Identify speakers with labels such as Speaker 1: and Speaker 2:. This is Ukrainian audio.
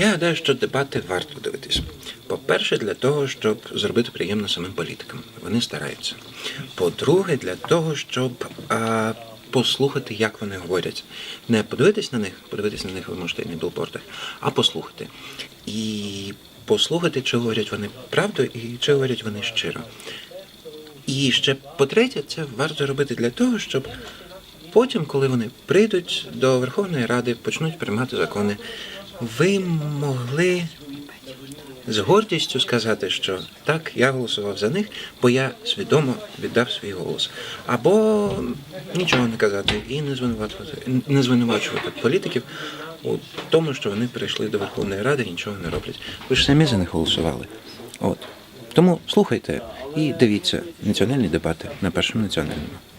Speaker 1: Я гадаю, що дебати варто дивитись. По-перше, для того, щоб зробити приємно самим політикам. Вони стараються. По-друге, для того, щоб а, послухати, як вони говорять. Не подивитись на них, подивитись на них ви можете і на білбордах, а послухати. І послухати, чи говорять вони правду, і чи говорять вони щиро. І ще по-третє, це варто робити для того, щоб потім, коли вони прийдуть до Верховної Ради, почнуть приймати закони, ви могли з гордістю сказати, що так, я голосував за них, бо я свідомо віддав свій голос. Або нічого не казати і не звинувачувати, не звинувачувати політиків у тому, що вони прийшли до Верховної Ради і нічого не роблять. Ви ж самі за них голосували. От. Тому слухайте і дивіться національні дебати на першому національному.